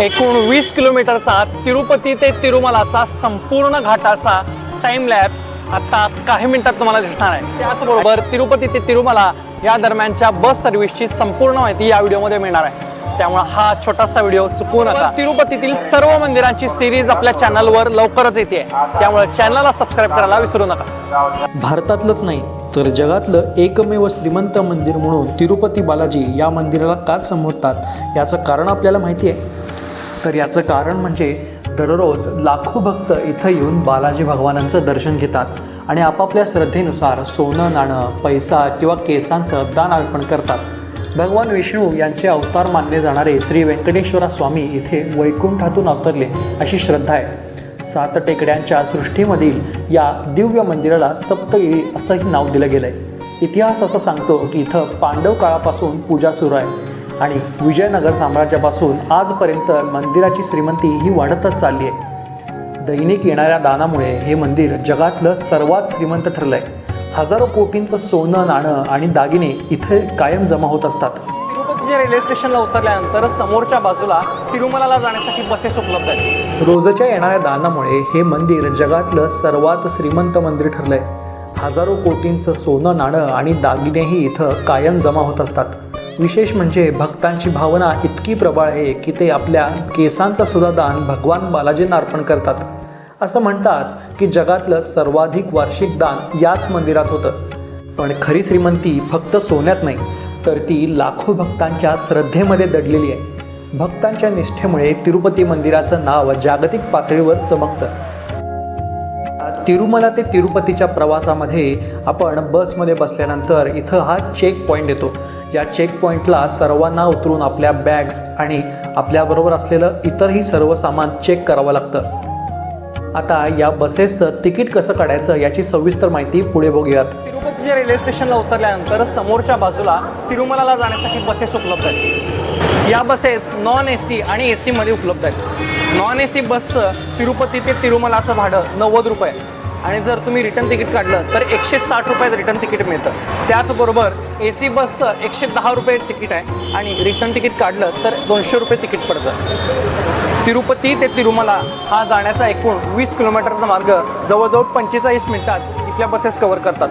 एकूण वीस किलोमीटरचा तिरुपती ते तिरुमलाचा संपूर्ण घाटाचा टाइम लॅब्स आता काही मिनिटात तुम्हाला दिसणार आहे. त्याचबरोबर तिरुपती ते तिरुमला या दरम्यानच्या बस सर्व्हिसची संपूर्ण माहिती या व्हिडिओमध्ये मिळणार आहे. त्यामुळे हा छोटासा व्हिडिओ चुकवू नका. तिरुपतीतील सर्व मंदिरांची सिरीज आपल्या चॅनलवर लवकरच येते. त्यामुळे चॅनलला सबस्क्राईब करायला विसरू नका. भारतातलंच नाही तर जगातलं एकमेव श्रीमंत मंदिर म्हणून तिरुपती बालाजी या मंदिराला का संबोधतात याचं कारण आपल्याला माहिती आहे. तर याचं कारण म्हणजे दररोज लाखो भक्त इथं येऊन बालाजी भगवानांचं दर्शन घेतात आणि आपापल्या श्रद्धेनुसार सोनं नाणं पैसा किंवा केसांचं दान अर्पण करतात. भगवान विष्णू यांचे अवतार मानले जाणारे श्री व्यंकटेश्वरा स्वामी इथे वैकुंठातून अवतरले अशी श्रद्धा आहे. सात टेकड्यांच्या सृष्टीमधील या दिव्य मंदिराला सप्तगिरी असंही नाव दिलं गेलं आहे इतिहास असं सांगतो की इथं पांडव काळापासून पूजा सुरू आहे. आणि विजयनगर साम्राज्यापासून आजपर्यंत मंदिराची श्रीमंती ही वाढतच चालली आहे. दैनिक येणाऱ्या दानामुळे हे मंदिर जगातलं सर्वात श्रीमंत ठरलं आहे हजारो कोटींचं सोनं नाणं आणि दागिने इथे कायम जमा होत असतात. तिरुपतीच्या रेल्वे स्टेशनला उतरल्यानंतर समोरच्या बाजूला तिरुमलाला जाण्यासाठी बसेस उपलब्ध आहेत. रोजच्या येणाऱ्या दानामुळे हे मंदिर जगातलं सर्वात श्रीमंत मंदिर ठरलंय. हजारो कोटींचं सोनं नाणं आणि दागिनेही इथं कायम जमा होत असतात. विशेष म्हणजे भक्तांची भावना इतकी प्रबळ आहे की ते आपल्या केसांचा सुद्धा दान भगवान बालाजींना अर्पण करतात. असं म्हणतात की जगातलं सर्वाधिक वार्षिक दान याच मंदिरात होतं. पण खरी श्रीमंती फक्त सोन्यात नाही तर ती लाखो भक्तांच्या श्रद्धेमध्ये दडलेली आहे. भक्तांच्या निष्ठेमुळे तिरुपती मंदिराचं नाव जागतिक पातळीवर चमकतं. तिरुमला ते तिरुपतीच्या प्रवासामध्ये आपण बसमध्ये बसल्यानंतर इथं हा चेक पॉईंट येतो. या चेक पॉईंटला सर्वांना उतरून आपल्या बॅग्स आणि आपल्याबरोबर असलेलं इतरही सर्व सामान चेक करावं लागतं. आता या बसेसचं तिकीट कसं काढायचं याची सविस्तर माहिती पुढे बघूयात. तिरुपतीच्या रेल्वे स्टेशनला उतरल्यानंतर समोरच्या बाजूला तिरुमलाला जाण्यासाठी बसेस उपलब्ध आहेत. या बसेस नॉन ए सी आणि ए सीमध्ये उपलब्ध आहेत. नॉन ए सी बसचं तिरुपती ते तिरुमलाचं भाडं नव्वद रुपये. आहे. आणि जर तुम्ही रिटर्न तिकीट काढलं तर एकशे साठ रुपयाचं रिटर्न तिकीट मिळतं. त्याचबरोबर ए सी बसचं एकशे दहा रुपये तिकीट आहे. आणि रिटर्न तिकीट काढलं तर दोनशे रुपये तिकीट पडतं. तिरुपती ते तिरुमला हा जाण्याचा एकूण वीस किलोमीटरचा मार्ग जवळजवळ पंचेचाळीस मिनिटात इथल्या बसेस कव्हर करतात.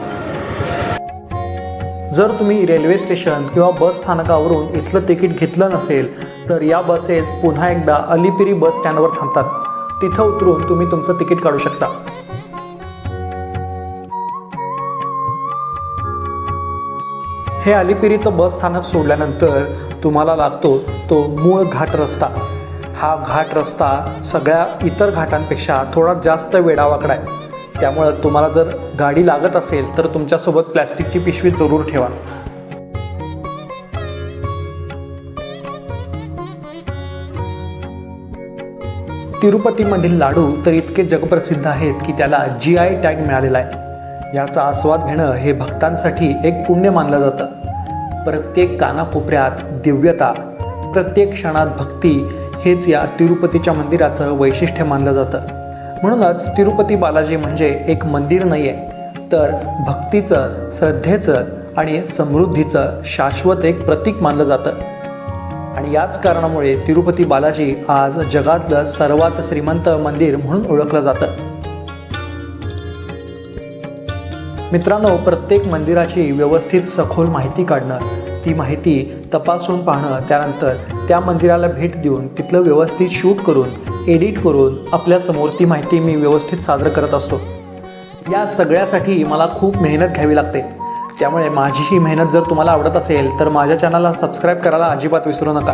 जर तुम्ही रेल्वे स्टेशन किंवा बस स्थानकावरून इथलं तिकीट घेतलं नसेल तर या बसेस पुन्हा एकदा अलिपिरी बस स्टँडवर थांबतात. तिथं उतरून तुम्ही तुमचं तिकीट काढू शकता. हे अलिपिरीचं बस स्थानक सोडल्यानंतर तुम्हाला लागतो तो मूळ घाट रस्ता. हा घाट रस्ता सगळ्या इतर घाटांपेक्षा थोडा जास्त वेडावाकडा आहे. त्यामुळं तुम्हाला जर गाडी लागत असेल तर तुमच्यासोबत प्लॅस्टिकची पिशवी जरूर ठेवा. तिरुपतीमधील लाडू तर इतके जगप्रसिद्ध आहेत की त्याला जी आय टॅग मिळालेला आहे. याचा आस्वाद घेणं हे भक्तांसाठी एक पुण्य मानलं जातं. प्रत्येक कानाकोपऱ्यात दिव्यता प्रत्येक क्षणात भक्ती हेच या तिरुपतीच्या मंदिराचं वैशिष्ट्य मानलं जातं. म्हणूनच तिरुपती बालाजी म्हणजे एक मंदिर नाही आहे तर भक्तीचं श्रद्धेचं आणि समृद्धीचं शाश्वत एक प्रतीक मानलं जातं. आणि याच कारणामुळे तिरुपती बालाजी आज जगातलं सर्वात श्रीमंत मंदिर म्हणून ओळखलं जातं. मित्रांनो प्रत्येक मंदिराची व्यवस्थित सखोल माहिती काढणं ती माहिती तपासून पाहणं त्यानंतर त्या मंदिराला भेट देऊन तिथलं व्यवस्थित शूट करून एडिट करून आपल्यासमोर ती माहिती मी व्यवस्थित सादर करत असतो. या सगळ्यासाठी मला खूप मेहनत घ्यावी लागते. त्यामुळे माझी ही मेहनत जर तुम्हाला आवडत असेल तर माझ्या चॅनलला सबस्क्राईब करायला अजिबात विसरू नका.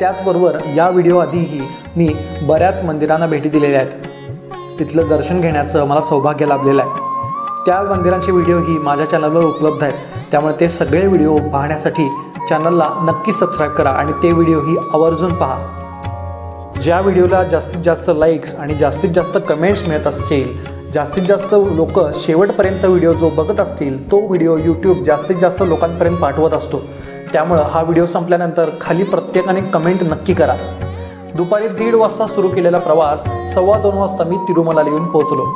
त्याचबरोबर या व्हिडिओ आधीही मी बऱ्याच मंदिरांना भेटी दिलेल्या आहेत. तिथलं दर्शन घेण्याचं मला सौभाग्य लाभलेलं आहे. त्या मंदिरांचे व्हिडिओही माझ्या चॅनलवर उपलब्ध आहेत. त्यामुळे ते सगळे व्हिडिओ पाहण्यासाठी चॅनलला नक्की सबस्क्राईब करा आणि ते व्हिडिओही आवर्जून पहा. ज्या व्हिडिओला जास्तीत जास्त लाईक्स आणि जास्तीत जास्त कमेंट्स मिळत असतील जास्तीत जास्त लोक शेवटपर्यंत व्हिडिओ जो बघत असतील तो व्हिडिओ यूट्यूब जास्तीत जास्त लोकांपर्यंत पाठवत असतो. त्यामुळं हा व्हिडिओ संपल्यानंतर खाली प्रत्येकाने कमेंट नक्की करा. दुपारी दीड वाजता सुरू केलेला प्रवास सव्वा दोन वाजता मी तिरुमला येऊन पोहोचलो.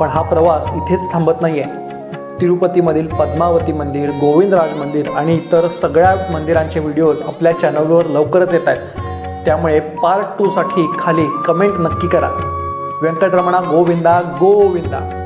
पण हा प्रवास इथेच थांबत नाही आहे तिरुपतीमधील पद्मावती मंदिर गोविंदराज मंदिर आणि इतर सगळ्या मंदिरांचे व्हिडिओज आपल्या चॅनलवर लवकरच येत आहेत. त्यामुळे पार्ट टूसाठी खाली कमेंट नक्की करा. व्यंकटरमणा गोविंदा गोविंदा.